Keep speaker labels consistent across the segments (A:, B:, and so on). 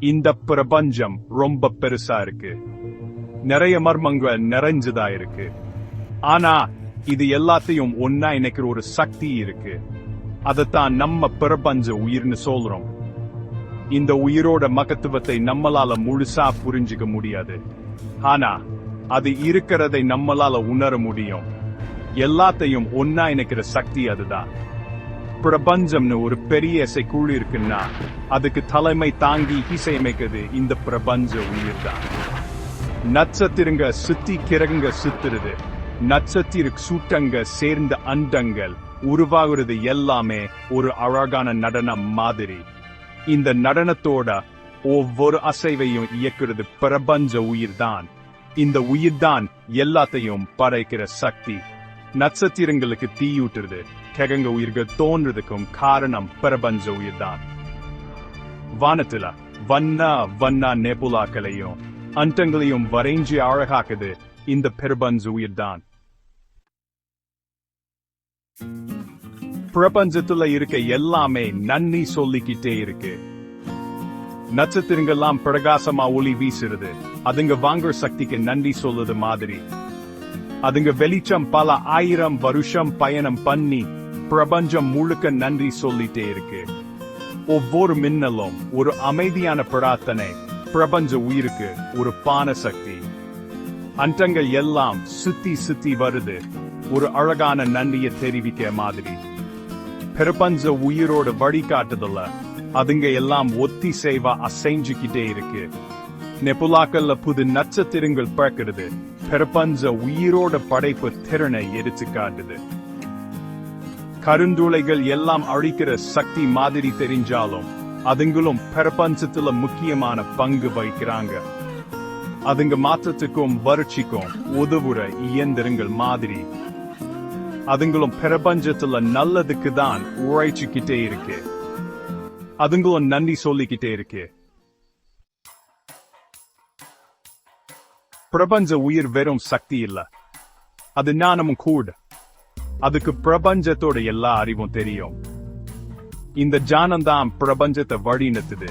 A: இந்த பிரபஞ்சம் ரொம்ப பெருசா இருக்கு. நிறைய மர்மங்கள் நிறைஞ்சதா இருக்கு. ஆனா இது எல்லாத்தையும் ஒன்னா இணைக்கிற ஒரு சக்தி இருக்கு. அதைத்தான் நம்ம பிரபஞ்ச உயிர்னு சொல்றோம். இந்த உயிரோட மகத்துவத்தை நம்மளால முழுசா புரிஞ்சுக்க முடியாது. ஆனா அது இருக்கிறதை நம்மளால உணர முடியும். எல்லாத்தையும் ஒன்னா இணைக்கிற சக்தி அதுதான். பிரபஞ்சம்னு ஒரு பெரிய இசைக்குழு இருக்குன்னா அதுக்கு தலைமை தாங்கி இசையமைக்கிறது இந்த பிரபஞ்ச உயிர் தான் நட்சத்திரங்க சுத்தி கிரகங்க சுத்துறது நட்சத்திர சூட்டங்க சேர்ந்த அண்டங்கள் உருவாகிறது எல்லாமே ஒரு அழகான நடனம் மாதிரி. இந்த நடனத்தோட ஒவ்வொரு அசைவையும் இயக்குறது பிரபஞ்ச உயிர்தான். இந்த உயிர்தான் எல்லாத்தையும் படைக்கிற சக்தி. நட்சத்திரங்களுக்கு தீயூட்டுறது. கெகங்க உயிர்கள் தோன்றதுக்கும் காரணம் பிரபஞ்ச உயிர்தான். வானத்துல வண்ணா வண்ணா நெபுலாக்களையும் அண்டங்களையும் வரைஞ்சி அழகாக்குது இந்த பிரபஞ்ச உயிர்தான். பிரபஞ்சத்துல இருக்க எல்லாமே நன்னி சொல்லிக்கிட்டே இருக்கு. நட்சத்திரங்கள்லாம் பிரகாசமா ஒளி வீசுறது. அதுங்க வாங்குற சக்திக்கு நன்றி சொல்லுது மாதிரி. அதுங்க வெளிச்சம் பல ஆயிரம் வருஷம் பயணம் பண்ணி பிரபஞ்சம் முழுக்க நன்றி சொல்லிட்டே இருக்கு. ஒவ்வொரு மின்னலும் ஒரு அமைதியான பிரார்த்தனை பிரபஞ்ச உயிருக்கு ஒரு பான சக்தி அண்டங்கள் எல்லாம் சுத்தி சுத்தி வருது. ஒரு அழகான நன்றியை தெரிவிக்க மாதிரி. பிரபஞ்ச உயிரோட வழிகாட்டுதல்ல அதுங்க எல்லாம் ஒத்தி செய்வா அசைஞ்சுக்கிட்டே இருக்கு. நெபுலாக்கல்ல புது நட்சத்திரங்கள் பிறக்கிறது. பிரபஞ்ச உயிரோட படைப்பு திறனை எடுத்து காட்டுது. கருந்துளைகள் எல்லாம் அழிக்கிற சக்தி மாதிரி தெரிஞ்சாலும் அதுங்களும் பிரபஞ்சத்துல முக்கியமான பங்கு வகிக்கிறாங்க. அதுங்க மாற்றத்துக்கும் வறட்சிக்கும் உதவுற இயந்திரங்கள் மாதிரி. அதுங்களும் பிரபஞ்சத்துல நல்லதுக்கு தான் உழைச்சுக்கிட்டே இருக்கு. அதுங்களும் நன்றி சொல்லிக்கிட்டே இருக்கு. பிரபஞ்ச உயிர் வெறும் சக்தி இல்ல. அது ஞானமும் கூட. அதுக்கு பிரபஞ்சத்தோட எல்லா அறிவும் தெரியும். இந்த ஜானம்தான் பிரபஞ்சத்தை வழி நடத்துது.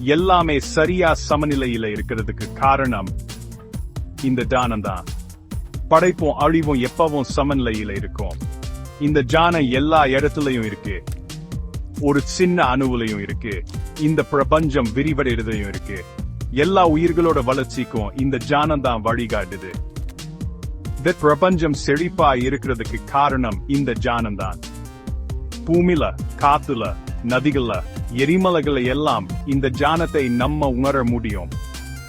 A: எல்லாமே சரியா சமநிலையில இருக்கிறதுக்கு காரணம் இந்த ஜானம் தான். படைப்பும் அழிவும் எப்பவும் சமநிலையில இருக்கும். இந்த ஜானம் எல்லா இடத்துலயும் இருக்கு. ஒரு சின்ன அணுவுலையும் இருக்கு. இந்த பிரபஞ்சம் விரிவடைறதையும் இருக்கு. எல்லா உயிர்களோட வளர்ச்சிக்கும் இந்த ஜானம் தான் வழிகாட்டுது. இந்த பிரபஞ்சம் செழிப்பா இருக்கிறதுக்கு காரணம் இந்த ஜானம் தான். பூமில காத்துல நதிகள்ல எரிமலைகளை எல்லாம் இந்த ஜானத்தை நம்ம உணர முடியும்.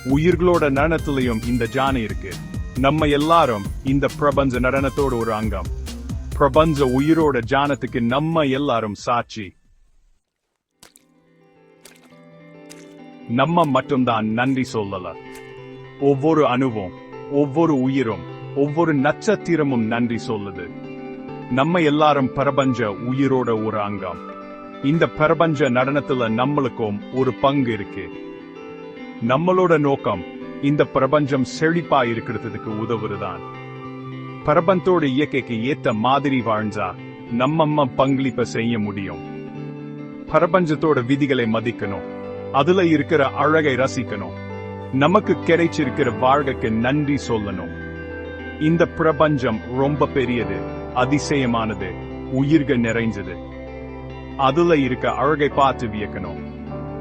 A: உயிர்களோட நடனத்திலையும் இந்த ஜானம் இருக்கு. நம்ம எல்லாரும் இந்த பிரபஞ்ச நடனத்தோட ஒரு அங்கம். பிரபஞ்ச உயிரோட ஜானத்துக்கு நம்ம எல்லாரும் சாட்சி. நம்ம மட்டும்தான் நன்றி சொல்லல. ஒவ்வொரு அணுவும் ஒவ்வொரு உயிரும் ஒவ்வொரு நட்சத்திரமும் நன்றி சொல்லுது. நம்ம எல்லாரும் பிரபஞ்ச உயிரோட ஒரு அங்கம். இந்த பிரபஞ்ச நடனத்துல நம்மளுக்கும் ஒரு பங்கு இருக்கு. நம்மளோட நோக்கம் இந்த பிரபஞ்சம் செழிப்பா இருக்கிறதுக்கு உதவுறதுதான். பிரபஞ்சத்தோட இயற்கைக்கு ஏத்த மாதிரி வாழ்ந்தா நம்ம பங்களிப்ப செய்ய முடியும். பிரபஞ்சத்தோட விதிகளை மதிக்கணும். அதுல இருக்கிற அழகை ரசிக்கணும். நமக்கு கிடைச்சிருக்கிற வாழ்க்கைக்கு நன்றி சொல்லணும். இந்த பிரபஞ்சம் ரொம்ப பெரியது அதிசயமானது உயிர்கள் நிறைஞ்சது. அதுல இருக்க அழகை பார்த்து வியக்கணும்.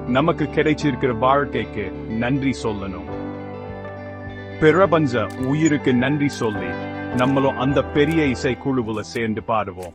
A: நமக்கு கிடைச்சிருக்கிற வாழ்க்கைக்கு நன்றி சொல்லணும். பிரபஞ்ச உயிருக்கு நன்றி சொல்லி நம்மளும் அந்த பெரிய இசை குழுவுல சேர்ந்து பாடுவோம்.